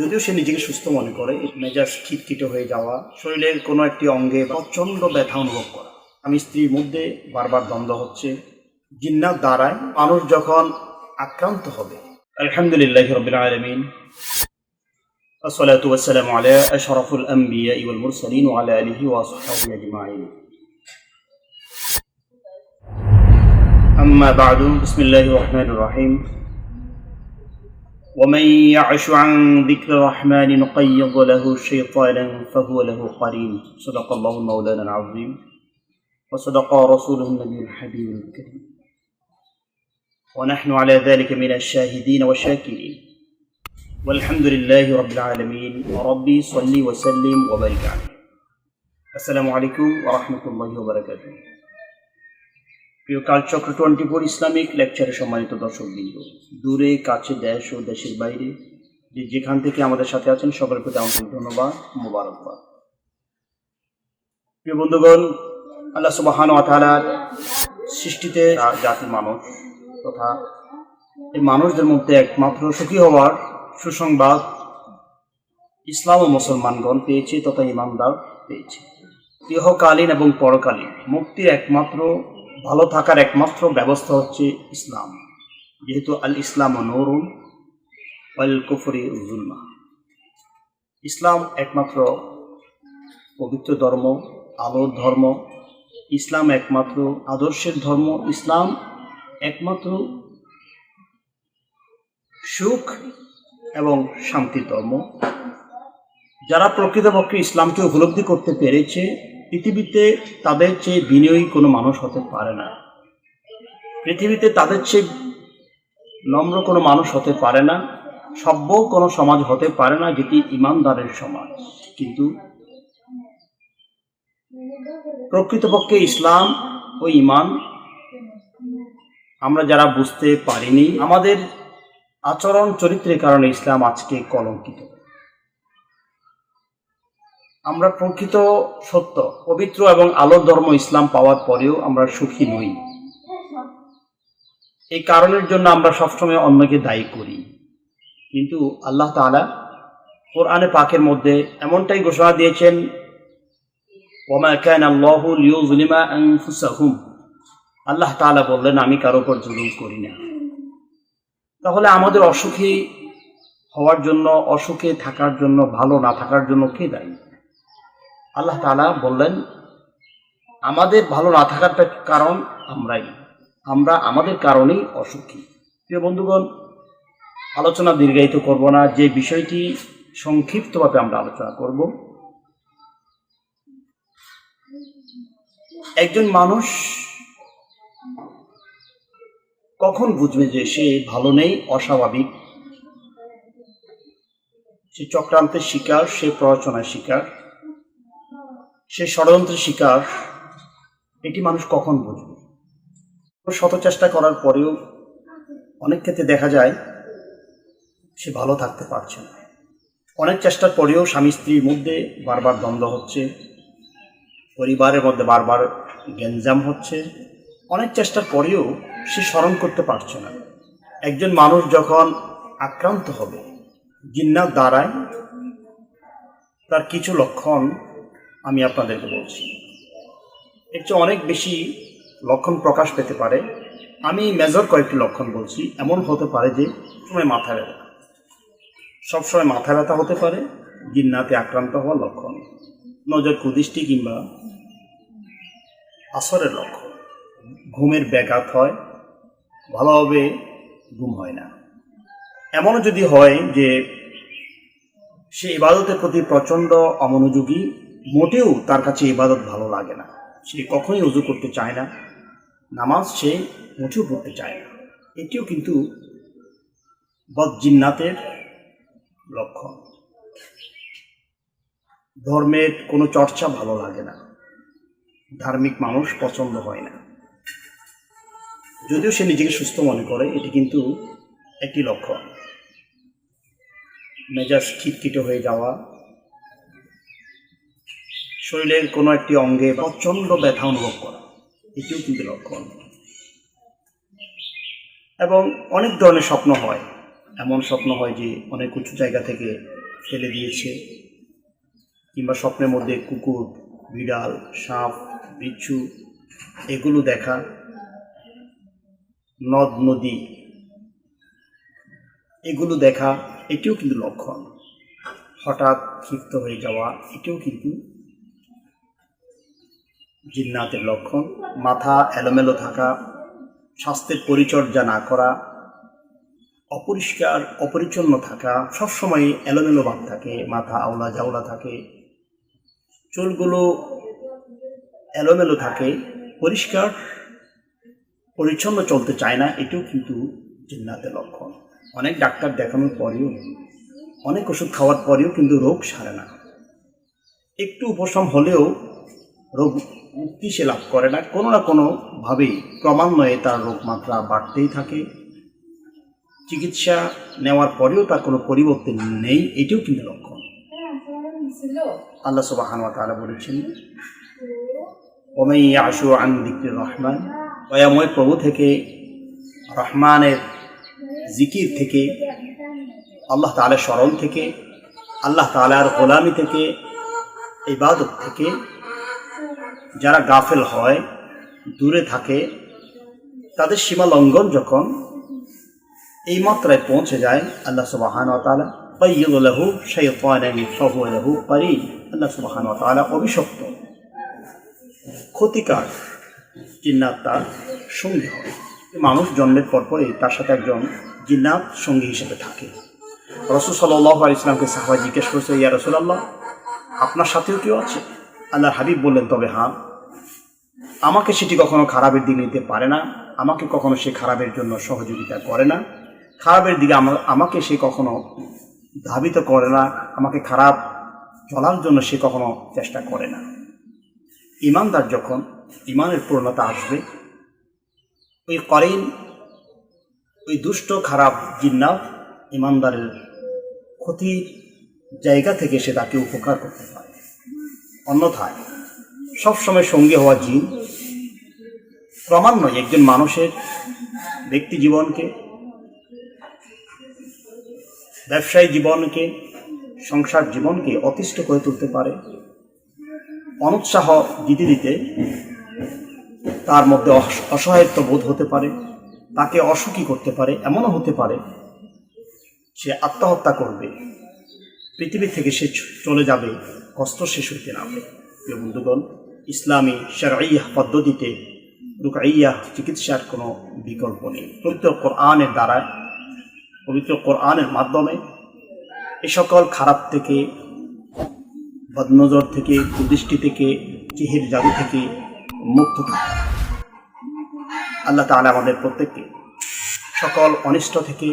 যদিও সে নিজেকে সুস্থ মনে করে মেজাজ খিটখিটে হয়ে যাওয়া শরীরের কোনো একটি অঙ্গে প্রচণ্ড ব্যথা অনুভব করা স্বামী স্ত্রীর মধ্যে বারবার দ্বন্দ্ব হচ্ছে জিন্নাত দ্বারায় মানুষ যখন আক্রান্ত হবে আলহামদুলিল্লাহ রবিল আলমিন الصلاة والسلام على أشرف الأنبياء والمرسلين وعلى آله وأصحابه أجمعين أما بعد بسم الله الرحمن الرحيم ومن يعش عن ذكر الرحمن نقيض له شيطانا فهو له قرين. صدق الله مولانا العظيم. وصدق رسوله النبي الحبيب الكريم. ونحن على ذلك من الشاهدين والشاكرين. والحمد لله رب العالمين. وربي صلي وسلم وبارك عليه. السلام عليكم ورحمة الله وبركاته. প্রিয় কালচক্র টোয়েন্টি ফোর ইসলামিক লেকচারে সম্মানিত দর্শকবৃন্দ দূরে কাছে দেশ ও দেশের বাইরে যে যেখান থেকে আমাদের সাথে আছেন সকলের প্রতি আমাদের ধন্যবাদ মোবারকবাদ। প্রিয় বন্ধুগণ আল্লাহ সুবাহান আতালার সৃষ্টিতে জাতির মানুষ তথা এই মানুষদের মধ্যে একমাত্র সুখী হওয়ার সুসংবাদ ইসলাম ও মুসলমানগণ পেয়েছে তথা ইমানদার পেয়েছে। ইহকালীন এবং পরকালীন মুক্তির একমাত্র ভালো থাকার একমাত্র ব্যবস্থা হচ্ছে ইসলাম। যেহেতু আল ইসলাম নরুন আল কুফরি জুলমা। ইসলাম একমাত্র পবিত্র ধর্ম, আলোর ধর্ম, ইসলাম একমাত্র আদর্শের ধর্ম, ইসলাম একমাত্র সুখ এবং শান্তির ধর্ম। যারা প্রকৃতপক্ষে ইসলামকে উপলব্ধি করতে পেরেছে পৃথিবীতে তাদের চেয়ে বিনয়ী কোনো মানুষ হতে পারে না। পৃথিবীতে তাদের চেয়ে নম্র কোনো মানুষ হতে পারে না। সভ্য কোনো সমাজ হতে পারে না যেটি ইমানদারের সমাজ। কিন্তু প্রকৃতপক্ষে ইসলাম ও ইমান আমরা যারা বুঝতে পারিনি, আমাদের আচরণ চরিত্রের কারণে ইসলাম আজকে কলঙ্কিত। আমরা প্রকৃত সত্য, পবিত্র এবং আলোর ধর্ম ইসলাম পাওয়ার পরেও আমরা সুখী নই। এই কারণের জন্য আমরা সবসময় অন্যকে দায়ী করি। কিন্তু আল্লাহ তাআলা কোরআনে পাকের মধ্যে এমনটাই ঘোষণা দিয়েছেন আল্লাহু আল্লাহ তাআলা বললেন, আমি কারও উপর জুলুম করি না। তাহলে আমাদের অসুখী হওয়ার জন্য, অসুখে থাকার জন্য, ভালো না থাকার জন্য কে দায়ী? আল্লাহ তালা বললেন, আমাদের ভালো না থাকার কারণ আমরাই। আমরা আমাদের কারণেই অসুখী। প্রিয় বন্ধুগণ, আলোচনা দীর্ঘায়িত করব না, যে বিষয়টি সংক্ষিপ্তভাবে আমরা আলোচনা করব। একজন মানুষ কখন বুঝবে যে সে ভালো নেই, অস্বাভাবিক? সে চক্রান্তের শিকার, সে প্ররোচনার শিকার। সে ষড়যন্ত্রের শিকার, এটি মানুষ কখন বুঝবে? শত চেষ্টা করার পরেও অনেক ক্ষেত্রে দেখা যায়, সে ভালো থাকতে পারছে না। অনেক চেষ্টার পরেও স্বামী স্ত্রীর মধ্যে বারবার দ্বন্দ্ব হচ্ছে, পরিবারের মধ্যে বারবার গ্যাঞ্জাম হচ্ছে। অনেক চেষ্টার পরেও সে স্মরণ করতে পারছে না। একজন মানুষ যখন আক্রান্ত হবে জিন্নার দ্বারায় তার কিছু লক্ষণ আমি আপনাদেরকে বলছি। এর চেয়ে অনেক বেশি লক্ষণ প্রকাশ পেতে পারে। আমি মেজর কয়েকটি লক্ষণ বলছি। এমন হতে পারে যে সময় মাথা ব্যথা। সবসময় মাথা ব্যথা হতে পারে, গিন্নাতে আক্রান্ত হওয়ার লক্ষণ, নজর কুদৃষ্টি কিংবা আসরের লক্ষণ। ঘুমের ব্যাঘাত হয়, ভালোভাবে ঘুম হয় না। এমনও যদি হয় যে সে ইবাদতের প্রতি প্রচণ্ড অমনোযোগী মোটেও তার কাছে ইবাদত ভালো লাগে না। সে কখনোই উজু করতে চায় না, নামাজ সে মোটেও পড়তে চায় না। এটিও কিন্তু বদজিন্নাতের লক্ষণ। ধর্মের কোনো চর্চা ভালো লাগে না। ধার্মিক মানুষ পছন্দ হয় না। যদিও সে নিজেকে সুস্থ মনে করে, এটি কিন্তু একটি লক্ষণ। মেজাজ খিটখিটে হয়ে যাওয়া শরীরের কোনো একটি অঙ্গে প্রচণ্ড ব্যথা অনুভব করা। এটিও কিন্তু লক্ষণ। এবং অনেক ধরনের স্বপ্ন হয়। এমন স্বপ্ন হয় যে অনেক উঁচু জায়গা থেকে ফেলে দিয়েছে কিংবা স্বপ্নের মধ্যে কুকুর, বিড়াল, সাপ, বিচ্ছু এগুলো দেখা নদ, নদী এগুলো দেখা এটিও কিন্তু লক্ষণ। হঠাৎ ক্ষিপ্ত হয়ে যাওয়া এটিও কিন্তু জিন্নাতের লক্ষণ। মাথা এলোমেলো থাকা, স্বাস্থ্যের পরিচর্যা না করা, অপরিষ্কার, অপরিচ্ছন্ন থাকা, সবসময় এলোমেলো ভাব থাকে, মাথা আওলা জাওলা থাকে, চুলগুলো এলোমেলো থাকে, পরিষ্কার, পরিচ্ছন্ন চলতে চায় না, এটাও কিন্তু জিন্নাতের লক্ষণ। অনেক ডাক্তার দেখানোর পরেও, অনেক ওষুধ খাওয়ার পরেও কিন্তু রোগ সারে না। একটু উপশম হলেও রোগ মুক্তি সে লাভ করে না। কোনো না কোনোভাবেই ক্রমান্বয়ে তার রোগমাত্রা বাড়তেই থাকে। চিকিৎসা নেওয়ার পরেও তার কোনো পরিবর্তন নেই, এটিও কিন্তু লক্ষণ। আল্লাহ সুবাহান তাআলা বলেছেন, ওমাই আশু আন দিকরির রহমান। দয়াময় প্রভু থেকে, রহমানের জিকির থেকে, আল্লাহ তাআলার স্মরণ থেকে, আল্লাহ তাআলার গোলামি থেকে, ইবাদত থেকে যারা গাফেল হয়, দূরে থাকে, তাদের সীমা লঙ্ঘন যখন এই মাত্রায় পৌঁছে যায়, আল্লাহ সুবাহান তালা বাইয়ুল্লাহু শাইতানানি ফাহুয়া লাহু কারীন আল্লাহ সুবহান তাআলা অভিশপ্ত। ক্ষতিকার জিন্নাত তার সঙ্গী হয়। মানুষ জন্মের পরপরই তার সাথে একজন জিন্নাত সঙ্গী হিসেবে থাকে। রসুল সাল্লাহ ইসলামকে সাহবা জিজ্ঞেস করেছে, ইয়া রসুলাল্লাহ, আপনার সাথেও কেউ আছে? আল্লাহ হাবিব বললেন, তবে হ্যাঁ আমাকে সেটি কখনো খারাপের দিকে নিতে পারে না। আমাকে কখনো সে খারাপের জন্য সহযোগিতা করে না। খারাপের দিকে আমা- আমাকে সে কখনো ধাবিত করে না। আমাকে খারাপ চলার জন্য সে কখনো চেষ্টা করে না। ইমানদার যখন ইমানের পূর্ণতা আসবে, ওই করেন ওই দুষ্ট, খারাপ জিন্নাত ইমানদারের ক্ষতির জায়গা থেকে সে তাকে উপকার করতে পারে। অন্যথায় সবসময় সঙ্গী হওয়া জিন। ক্রমান্বয়ে একজন মানুষের ব্যক্তি জীবনকে, ব্যবসায়ী জীবনকে, সংসার জীবনকে অতিষ্ঠ করে তুলতে পারে। অনুৎসাহ দিতে দিতে তার মধ্যে অস- অসহায়ত্ব বোধ হতে পারে, তাকে অসুখী করতে পারে, এমনও হতে পারে, সে আত্মহত্যা করবে, পৃথিবী থেকে সে চলে যাবে। কষ্ট শেষ হইতে নামবে প্রিয় বন্ধুগণ, ইসলামী শারঈয়া পদ্ধতিতে রুকাইয়া চিকিৎসার কোনো বিকল্প নেই। পবিত্র কোরআনের দ্বারা পবিত্র কোরআনের মাধ্যমে এ সকল খারাপ থেকে, বদনজর থেকে, কুদৃষ্টি থেকে, চিহির জাদু থেকে মুক্ত থাকা। আল্লাহ তাআলা আমাদের প্রত্যেককে সকল অনিষ্ট থেকে,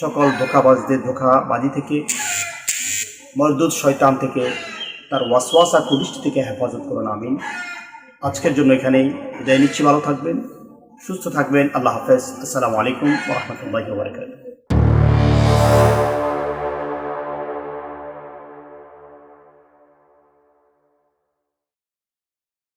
সকল ধোকাবাজদের ধোকাবাজি থেকে মরদুদ শয়তান থেকে, তার ওয়াসওয়াসা কুদৃষ্টি থেকে হেফাজত করুন, আমিন। আজকের জন্য এখানেই বিদায় নিচ্ছি, ভালো থাকবেন, সুস্থ থাকবেন, আল্লাহ হাফেজ। আসসালামু আলাইকুম ওরহমতুল্লাহি ওবরাকাতুহু